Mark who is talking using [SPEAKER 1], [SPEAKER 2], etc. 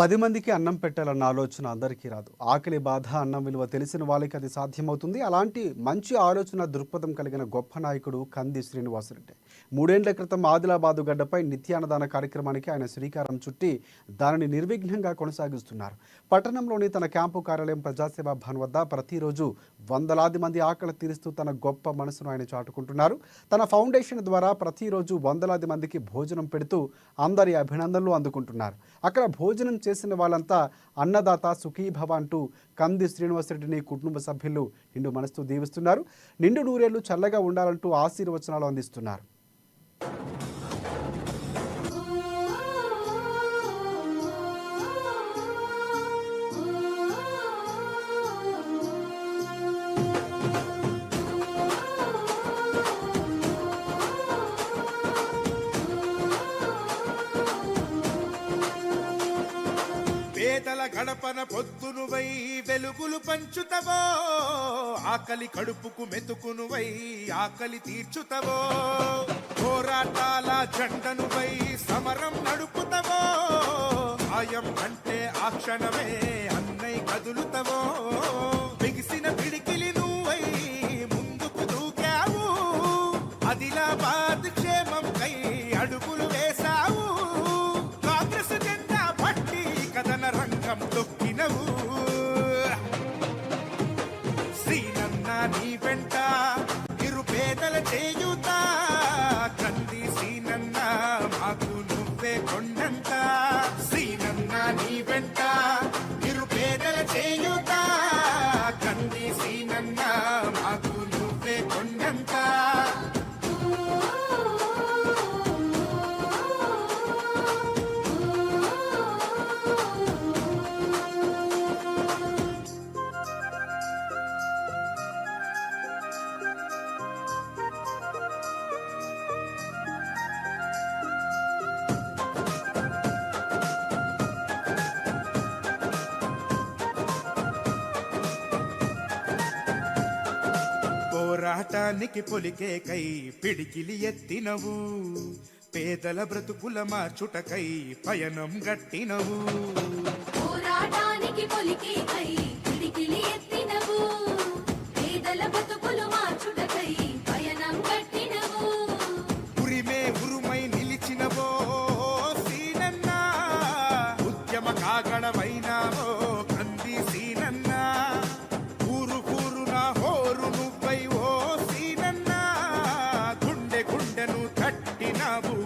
[SPEAKER 1] పది మందికి అన్నం పెట్టాలన్న ఆలోచన అందరికీ రాదు. ఆకలి బాధ అన్నం విలువ తెలిసిన వాళ్ళకి అది సాధ్యమవుతుంది. అలాంటి మంచి ఆలోచన దృక్పథం కలిగిన గొప్ప నాయకుడు కంది శ్రీనివాసరెడ్డి. మూడేండ్ల క్రితం ఆదిలాబాదు గడ్డపై నిత్యాన్నదాన కార్యక్రమానికి ఆయన శ్రీకారం చుట్టి దానిని నిర్విఘ్నంగా కొనసాగిస్తున్నారు. పట్టణంలోని తన క్యాంపు కార్యాలయం ప్రజాసేవా భవన్ వద్ద ప్రతిరోజు వందలాది మంది ఆకలి తీరుస్తూ తన గొప్ప మనసును ఆయన చాటుకుంటున్నారు. తన ఫౌండేషన్ ద్వారా ప్రతిరోజు వందలాది మందికి భోజనం పెడుతూ అందరి అభినందనలు అందుకుంటున్నారు. అక్కడ భోజనం చేసిన వాళ్ళంతా అన్నదాత సుఖీభవ అంటూ కంది శ్రీనివాసరెడ్డిని కుటుంబ సభ్యులు నిండు మనస్తూ దీవిస్తున్నారు. నిండు నూరేళ్ళు చల్లగా ఉండాలంటూ ఆశీర్వచనాలు అందిస్తున్నారు.
[SPEAKER 2] పేదల గడపన పొద్దునువై వెలుగులు పంచుతవో ఆకలి కడుపుకు మెతుకునువై ఆకలి తీర్చుతవో. పోరాటాల జెండనువై సమరం నడుపుతవో ఆయం అంటే ఆ క్షణమే అన్నై కదులుతవో. బిగిసిన పిడికిలి నువ్వై ముందుకు దూకావు ఆదిలాబాద్ క్షేమం కై అడుగులు కథన తొక్కినవు. శ్రీనన్న నీ వెంట పోరాటానికి పొలికే కై పిడికిలి ఎత్తినవు. పేదల బ్రతుకుల మార్చుటకై పయనం గట్టినవు.
[SPEAKER 3] పోరాటానికి పొలికే కై పిడికిలి ఎత్తినవు. పేదల బతుకులు మార్చుటకై పయనం కట్టినవు
[SPEAKER 2] ఉరిమే ఉరుమై నిలిచినవో సీనన్నా. ఉద్యమ కాగడవ i'm a boo.